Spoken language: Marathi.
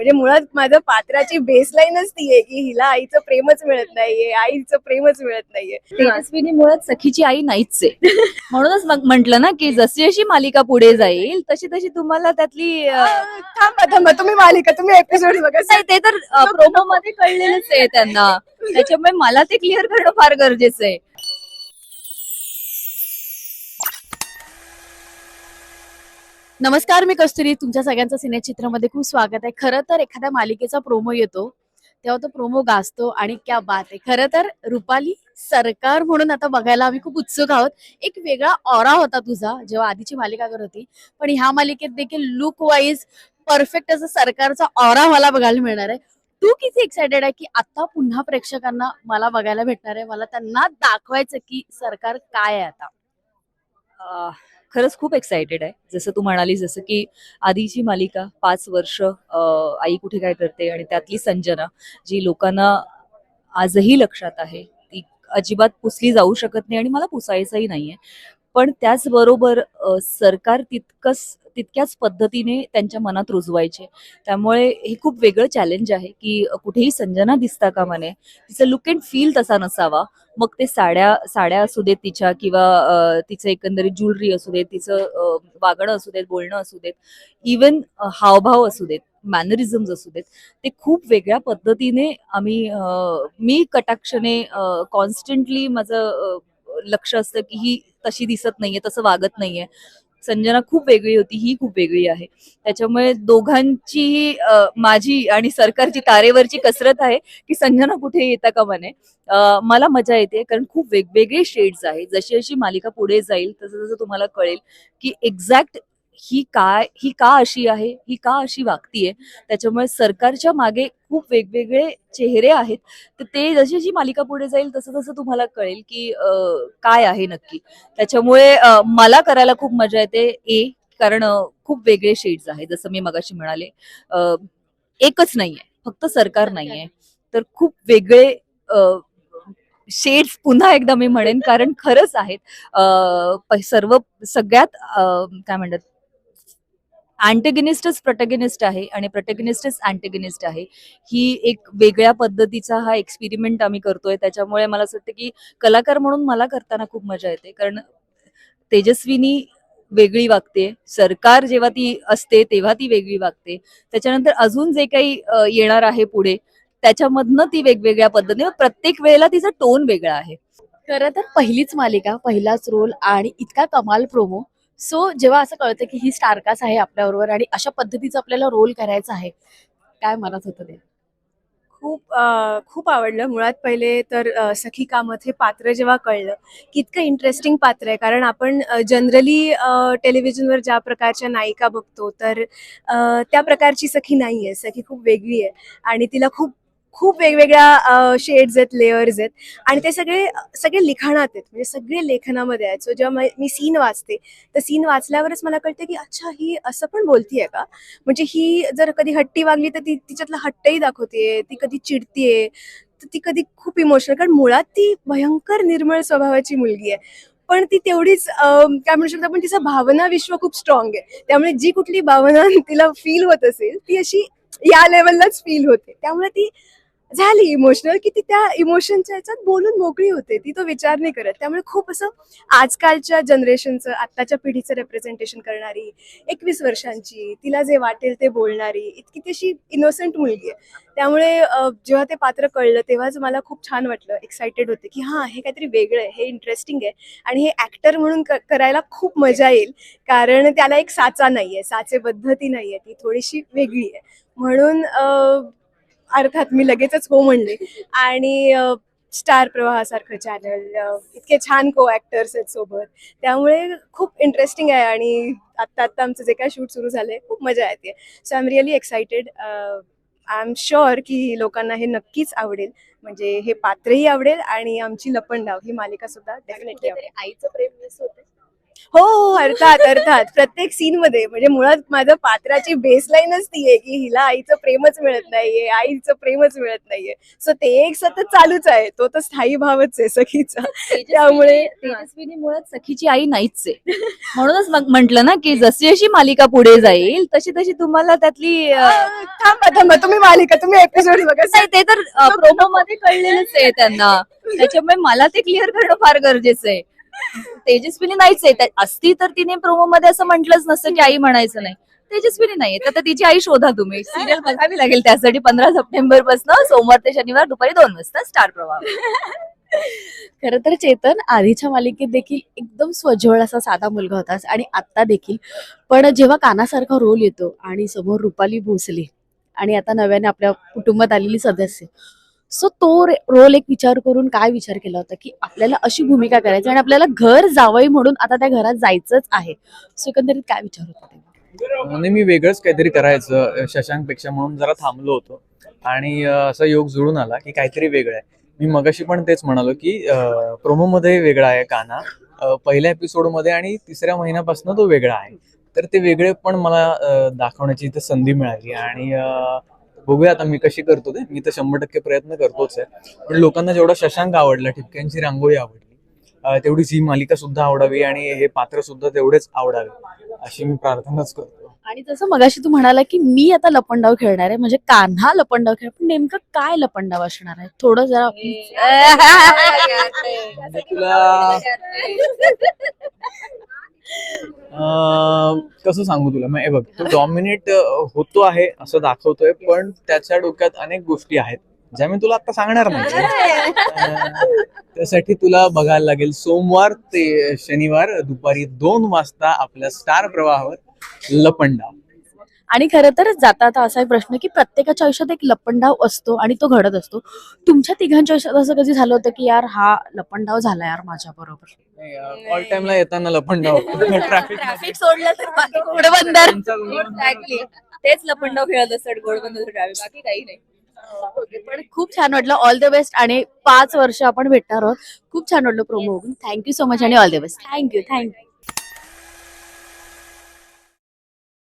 म्हणजे मुळात माझं पात्राची बेसलाईनच ती आहे की हिला आईचं प्रेमच मिळत नाहीये आईचं प्रेमच मिळत नाहीये. तेजस्विनी मुळात सखीची आई नाहीच आहे म्हणूनच मग म्हंटल ना की जशी जशी मालिका पुढे जाईल तशी तशी तुम्हाला त्यातली अं, थांबा थांबा तुम्ही मालिका तुम्ही एपिसोड बघा. नाही ते तर प्रोमो मध्ये कळलेलंच आहे त्यांना. त्याच्यामुळे मला ते क्लिअर करणं फार गरजेचं आहे. नमस्कार मी कस्तुरी. तुमच्या सगळ्यांचं सिनेचित्रमध्ये खूप स्वागत आहे. खरं तर एखाद्या मालिकेचा प्रोमो येतो तेव्हा तो प्रोमो गाजतो आणि क्या बात आहे. खरं तर रुपाली सरकार म्हणून आता बघायला आम्ही खूप उत्सुक आहोत. एक वेगळा ऑरा होता तुझा जेव्हा आधीची मालिका करत होती. पण ह्या मालिकेत देखील लुक वाईज परफेक्ट असं सरकारचा ऑरा मला बघायला मिळणार आहे. तू किती एक्सायटेड आहे की आता पुन्हा प्रेक्षकांना मला बघायला भेटणार आहे? मला त्यांना दाखवायचं की सरकार काय आहे आता? खरंच खूप एक्सायटेड आहे. जसं तू म्हणाली जसं की आधीची मालिका पाच वर्ष आई कुठे काय करते आणि त्यातली संजना जी लोकांना आजही लक्षात आहे ती अजिबात पुसली जाऊ शकत नाही आणि मला पुसायचंही नाहीये. पण त्याचबरोबर सरकार तितकंच तितक्याच पद्धतीने त्यांच्या मनात रुजवायचे. त्यामुळे हे खूप वेगळं चॅलेंज आहे की कुठेही संजना दिसता का म्हणे? तिचं लुक अँड फील तसा नसावा. मग ते साड्या साड्या असू देत तिच्या किंवा तिचं एकंदरीत ज्वेलरी असू देत तिचं वागणं असू देत बोलणं असू देत इवन हावभाव असू देत मॅनरिझम्स असू देत ते खूप वेगळ्या पद्धतीने आम्ही मी कटाक्षने कॉन्स्टंटली माझं लक्ष असतं की ही तशी दिसत नाहीये तसं वागत नाहीये. संजना खूप वेगळी होती ही खूप वेगळी आहे. त्याच्यामुळे दोघांची माझी आणि सरकारची तारेवरची कसरत आहे की संजना कुठे येता का म्हणे मला मजा येते कारण खूप वेगवेगळे शेड्स आहेत. जशी जशी मालिका पुढे जाईल तसं तसं तुम्हाला कळेल की एक्झॅक्ट ही काय ही का अशी आहे ही का अशी वागतीये? त्याच्यामुळे सरकारच्या मागे खूप वेगवेगळे चेहरे आहेत. तर ते जशी जी मालिका पुढे जाईल तसं तसं तुम्हाला कळेल की काय आहे नक्की. त्याच्यामुळे मला करायला खूप मजा येते. ए कारण खूप वेगळे शेड्स आहेत जसं मी मगाशी म्हणाले. एकच नाहीये फक्त सरकार नाहीये. तर खूप वेगळे शेड्स पुन्हा एकदा मी म्हणेन कारण खरंच आहेत. सर्व सगळ्यात काय म्हणतात अँटेगिनिस्टच प्रटेगिनिस्ट आहे आणि प्रटेगिनिस्टच अँटेगिनिस्ट आहे. ही एक वेगळ्या पद्धतीचा हा एक्सपेरिमेंट आम्ही करतोय. त्याच्यामुळे मला असं वाटतं की कलाकार म्हणून मला करताना खूप मजा येते. कारण तेजस्विनी वेगळी वागते. सरकार जेव्हा ती असते तेव्हा ती वेगळी वागते. त्याच्यानंतर अजून जे काही येणार आहे पुढे त्याच्यामधनं ती वेगवेगळ्या पद्धतीने प्रत्येक वेळेला तिचा टोन वेगळा आहे. खरं तर पहिलीच मालिका पहिलाच रोल आणि इतका कमाल प्रोमो सो जेव्हा असं कळतं की ही स्टारकास्ट आहे आपल्याबरोबर आणि अशा पद्धतीचा आपल्याला रोल करायचा आहे काय मनात होतं ते? खूप खूप आवडलं. मुळात पहिले तर सखी कामत हे पात्र जेव्हा कळलं की इतकं इंटरेस्टिंग पात्र आहे. कारण आपण जनरली टेलिव्हिजनवर ज्या प्रकारच्या नायिका बघतो तर त्या प्रकारची सखी नाही आहे सखी खूप वेगळी आहे आणि तिला खूप खूप वेगवेगळ्या शेड्स आहेत लेअर्स आहेत. आणि ते सगळे सगळे लिखाणात आहेत. म्हणजे सगळे लेखनामध्ये आहेत. सो जेव्हा मी सीन वाचते तर सीन वाचल्यावरच मला कळतं की अच्छा ही असं पण बोलतीये का? म्हणजे ही जर कधी हट्टी वागली तर ती तिच्यातला हट्टही दाखवते ती कधी चिडतीये. तर ती कधी खूप इमोशनल कारण मुळात ती भयंकर निर्मळ स्वभावाची मुलगी आहे. पण ती तेवढीच काय म्हणू शकतो आपण तिचं भावना विश्व खूप स्ट्रॉंग आहे. त्यामुळे जी कुठली भावना तिला फील होत असेल ती अशी या लेवललाच फील होते. त्यामुळे ती झाली इमोशनल की ती त्या इमोशनच्या ह्याच्यात बोलून मोकळी होते. ती तो विचार नाही करत. त्यामुळे खूप असं आजकालच्या जनरेशनचं आत्ताच्या पिढीचं रिप्रेझेंटेशन करणारी एकवीस वर्षांची तिला जे वाटेल ते बोलणारी इतकी तशी इनोसेंट मुलगी आहे. त्यामुळे जेव्हा ते पात्र कळलं तेव्हाच मला खूप छान वाटलं एक्सायटेड होते की हां हे काहीतरी वेगळं आहे हे इंटरेस्टिंग आहे आणि हे ऍक्टर म्हणून करायला खूप मजा येईल. कारण त्याला एक साचा नाही आहे साचे पद्धती नाही आहे ती थोडीशी वेगळी आहे. म्हणून अर्थात मी लगेचच हो म्हणले. आणि स्टार प्रवाहासारखं चॅनल इतके छान को ऍक्टर्स आहेत सोबत. त्यामुळे खूप इंटरेस्टिंग आहे आणि आत्ता आत्ता आमचं जे काय शूट सुरू झालंय खूप मजा येते. So I am really excited I am sure की लोकांना हे नक्कीच आवडेल. म्हणजे हे पात्रही आवडेल आणि आमची लपंडाव ही मालिका सुद्धा डेफिनेटली आईचं प्रेम मिस होते हो हो अर्थात अर्थात. प्रत्येक सीन मध्ये म्हणजे मुळात माझं पात्राची बेसलाईनच ती आहे की हिला आईचं प्रेमच मिळत नाहीये आईचं प्रेमच मिळत नाहीये. सो ते एक सतत चालूच आहे. तो तर स्थायी भावच आहे सखीचा. त्यामुळे तेजस्विनी मुळात सखीची आई नाहीच आहे. म्हणूनच मग म्हंटल ना की जशी जशी मालिका पुढे जाईल तशी तशी तुम्हाला त्यातली थांबा थांबा. तुम्ही मालिका तुम्ही एपिसोड बघा. नाही ते तर प्रोमो मध्ये कळलेलंच आहे त्यांना. त्याच्यामुळे मला ते क्लिअर करणं फार गरजेचं आहे. तेजस्विनी नाहीच आहे. असती तर तिने प्रोमो मध्ये असं म्हटलंच नसतं की आई म्हणायचं नाही. तेजस्विनी नाहीये तर तिची आई शोधा तुम्ही. सिरियल बघावी लागेल त्यासाठी पंधरा सप्टेंबरपासून सोमवार ते शनिवार दुपारी दोन वाजता स्टार प्रवाह. खर तर चेतन आधीच्या मालिकेत देखील एकदम स्वजवळ असा साधा मुलगा होतास आणि आता देखील. पण जेव्हा कानासारखा रोल येतो आणि समोर रुपाली भोसले आणि आता नव्याने आपल्या कुटुंबात आलेली सदस्य सो तो रोल एक विचार करून काय विचार केला होता की आपल्याला अशी भूमिका करायची आणि आपल्याला घर जावई म्हणून आता त्या घरात जायचंच आहे. सो एकंदरीत काय विचार होता म्हणजे आणि मी वेगळंच काहीतरी करायचं शशांकपेक्षा म्हणून जरा थांबलो होतो. आणि असा योग जुळून आला की काहीतरी वेगळं आहे. मी मगाशी पण तेच म्हणालो की प्रोमो मध्ये वेगळा आहे काना. पहिल्या एपिसोडमध्ये आणि तिसऱ्या महिन्यापासून तो वेगळा आहे. तर ते वेगळे पण मला दाखवण्याची इथं संधी मिळाली. आणि बघूया आता मी कशी करतो ते मी तर शंभर टक्के प्रयत्न करतोच आहे पण लोकांना जेवढा शशांक आवडला ठिपक्यांची रांगोळी आवडली तेवढीच ही मालिका सुद्धा आवडावी आणि हे पात्र सुद्धा तेवढेच आवडावे अशी मी प्रार्थनाच करतो आणि जसं मगाशी तू म्हणाला की मी आता लपंडाव खेळणार आहे म्हणजे कान्हा लपंडाव खेळ पण नेमकं काय लपंडाव असणार आहे थोडं जरा तुला कसं सांगू तुला? मग हे बघ तो डॉमिनेट होतो आहे असं दाखवतोय पण त्याच्या डोक्यात अनेक गोष्टी आहेत ज्या मी तुला आता सांगणार नाही. त्यासाठी तुला बघायला लागेल सोमवार ते शनिवार दुपारी दोन वाजता आपल्या स्टार प्रवाहावर लपंडाव. आणि खरं तर जाता आता असा एक प्रश्न की प्रत्येकाच्या आयुष्यात एक लपंडाव असतो आणि तो घडत असतो. तुमच्या तिघांच्या आयुष्यात असं कधी झालं होतं की यार हा लपंडाव झाला यार माझ्या बरोबर? ऑल टाइमला येताना लपंडाव. ट्रॅफिक ट्रॅफिक सोडलं तर बाकी घोडबंदर. एक्झॅक्टली तेच लपंडाव खेळत असतात घोडबंदर बाकी काही नाही. पण खूप छान वाटलं. ऑल द बेस्ट आणि पाच वर्ष आपण भेटणार आहोत. खूप छान वाटलं प्रोमो बघून. थँक्यू सो मच आणि all the best thank you thank you